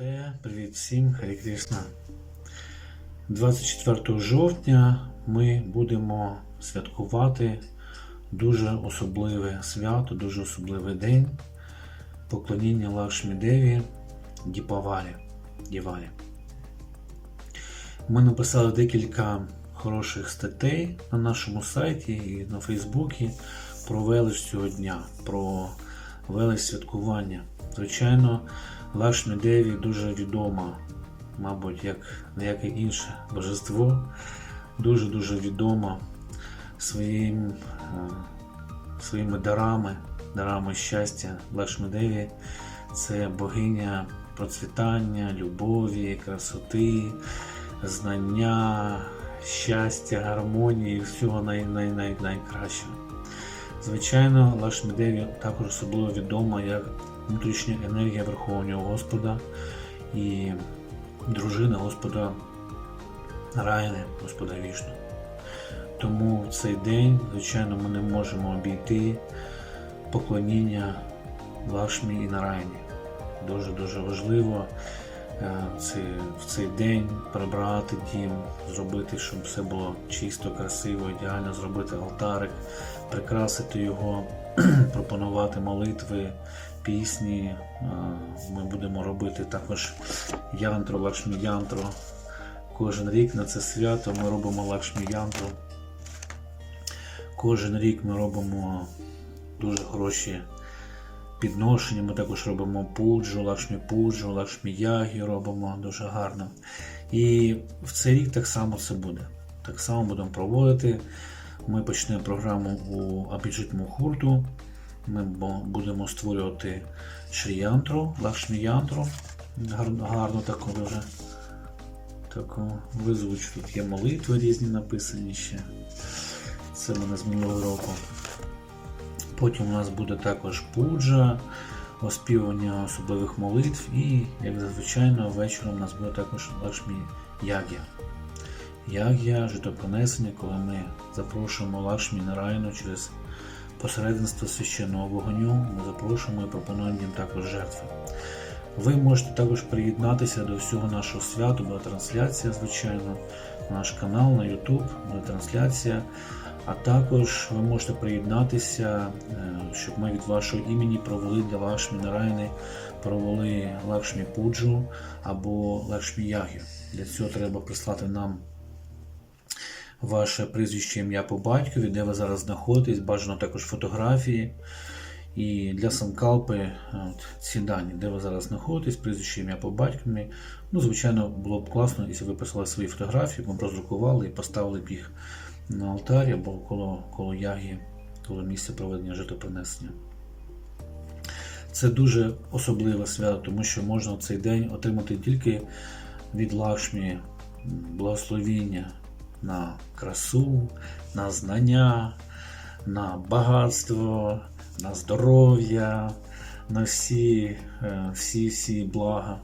Намасте, привіт всім, Харі Кришна. 24 жовтня ми будемо святкувати дуже особливе свято, дуже особливий день поклоніння Лакшмі Деві Діпавалі. Дівалі. Ми написали декілька хороших статей на нашому сайті і на Фейсбуці про велич цього дня, про велич святкування. Звичайно, Лакшмі Деві дуже відома, мабуть, як ніяке інше божество, дуже-дуже відома своїм, е, своїми дарами, дарами щастя. Лакшмі Деві це богиня процвітання, любові, красоти, знання, щастя, гармонії, всього най, най, най, найкращого. Звичайно, Лакшмі Деві також особливо відома як внутрішня енергія Верховного Господа і дружина Господа Райни, Господа Вішну. Тому в цей день, звичайно, ми не можемо обійти поклоніння Лакшмі і Нарайні. Дуже-дуже важливо е, в цей день прибрати дім, зробити, щоб все було чисто, красиво, ідеально, зробити алтарик, прикрасити його, пропонувати молитви, пісні. Е, Ми будемо робити також янтру, лакшмі янтру. Кожен рік на це свято ми робимо лакшмі янтру. Кожен рік ми робимо дуже хороші підношення. Ми також робимо пуджу, лакшмі пуджу, лакшмі ягі робимо дуже гарно. І в цей рік так само це буде. Так само будемо проводити. Ми почнемо програму у Абіджит Мухурту. Ми будемо створювати шріянтру, лакшмі янтру. Гарно, гарно таку дуже. Таку визвучу. Тут є молитви різні написані ще. Це мене з минулого року. Потім у нас буде також пуджа, оспівання особливих молитв і, як зазвичай, вечором у нас буде також лакшмі яг'я. Яг'я, житопронесення, коли ми запрошуємо лакшмі Нарайну через посередництво священного вогню, ми запрошуємо і пропонуємо їм також жертви. Ви можете також приєднатися до всього нашого святу, буде трансляція, звичайно, наш канал на YouTube, буде трансляція. А також ви можете приєднатися, е, щоб ми від вашого імені провели для Лакшмі Нарайни, провели Лакшмі Пуджу або Лакшмі Ягю. Для цього треба прислати нам ваше прізвище ім'я по батькові, де ви зараз знаходитесь, бажано також фотографії. І для самкалпи от, ці дані, де ви зараз знаходитесь, прізвище ім'я по батькові. Ну, звичайно, було б класно, якщо ви прислали свої фотографії, ми б роздрукували і поставили б їх на алтарі або коло, коло ягі, коло місця проведення житопринесення. Це дуже особливе свято, тому що можна в цей день отримати тільки від Лакшмі благословіння на красу, на знання, на багатство, на здоров'я, на всі, е, всі, всі блага.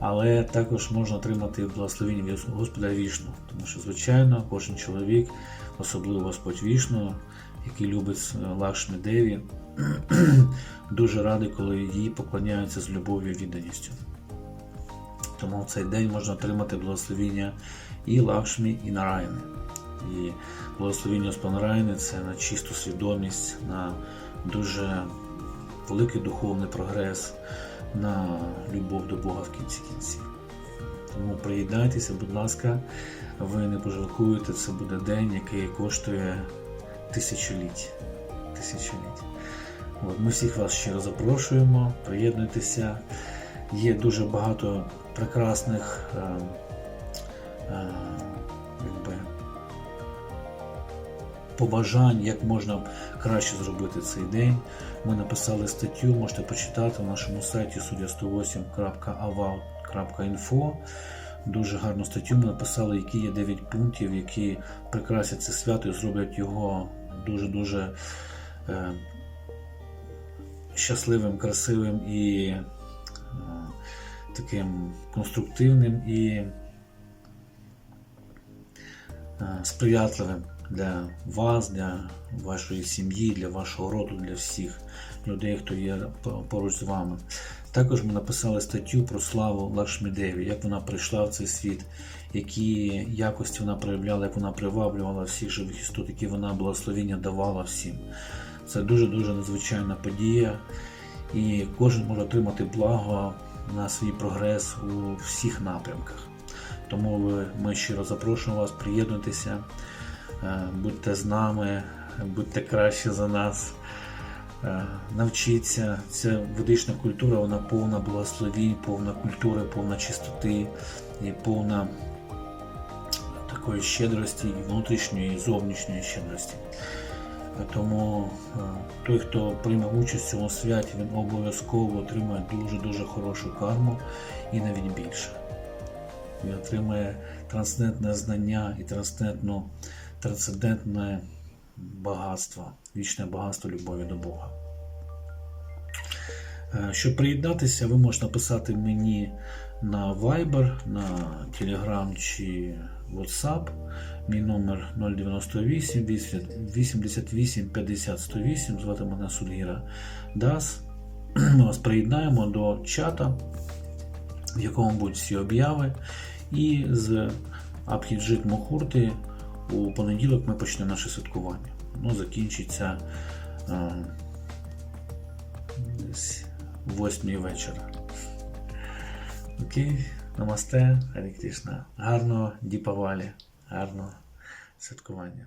Але також можна отримати благословіння від Господа Вішну, тому що, звичайно, кожен чоловік, особливо Господь Вішну, який любить е, Лакшмі Деві, дуже радий, коли їй поклоняються з любов'ю і відданістю. Тому в цей день можна отримати благословіння і Лакшмі, і Нарайни. І благословіння Господа Нарайни це на чисту свідомість, на дуже великий духовний прогрес, на любов до Бога в кінці кінців. Тому приєднайтеся, будь ласка, ви не пожалкуєте, це буде день, який коштує тисячоліть. тисячоліть. От, ми всіх вас щиро запрошуємо, приєднуйтеся. Є дуже багато прекрасних е, е, якби, побажань, як можна краще зробити цей день. Ми написали статтю, можете почитати на нашому сайті studia108.aval.info. Дуже гарну статтю ми написали, які є 9 пунктів, які прикрасять це свято і зроблять його дуже-дуже е, щасливим, красивим і таким конструктивним і е, сприятливим для вас, для вашої сім'ї, для вашого роду, для всіх людей, хто є поруч з вами. Також ми написали статтю про славу Лакшмідеві, як вона прийшла в цей світ, які якості вона проявляла, як вона приваблювала всіх живих істот, які вона благословіння давала всім. Це дуже-дуже надзвичайна подія, і кожен може отримати благо на свій прогрес у всіх напрямках. Тому ми щиро запрошуємо вас, приєднуйтеся, е, будьте з нами, будьте краще за нас. Е, Навчіться, ця ведична культура, вона повна благословінь, повна культури, повна чистоти і повна такої щедрості, і внутрішньої, і зовнішньої щедрості. Тому е, той, хто прийме участь в цьому святі, він обов'язково отримає дуже-дуже хорошу карму і навіть більше. Він отримає трансцендентне знання і трансцендентне багатство, вічне багатство любові до Бога. Е, Щоб приєднатися, ви можете написати мені на Viber, на Telegram чи WhatsApp. Мій номер 098 88 50 108. Звати мене Сульгіра Дас. Ми вас приєднаємо до чата, в якому будуть всі обяви. І з Абхіджит Мохурти у понеділок ми почнемо наше святкування. Ну, закінчиться е, десь 8 вечора. Окей, намасте, Харі Кришна. Гарного Діпавалі, гарного святкування.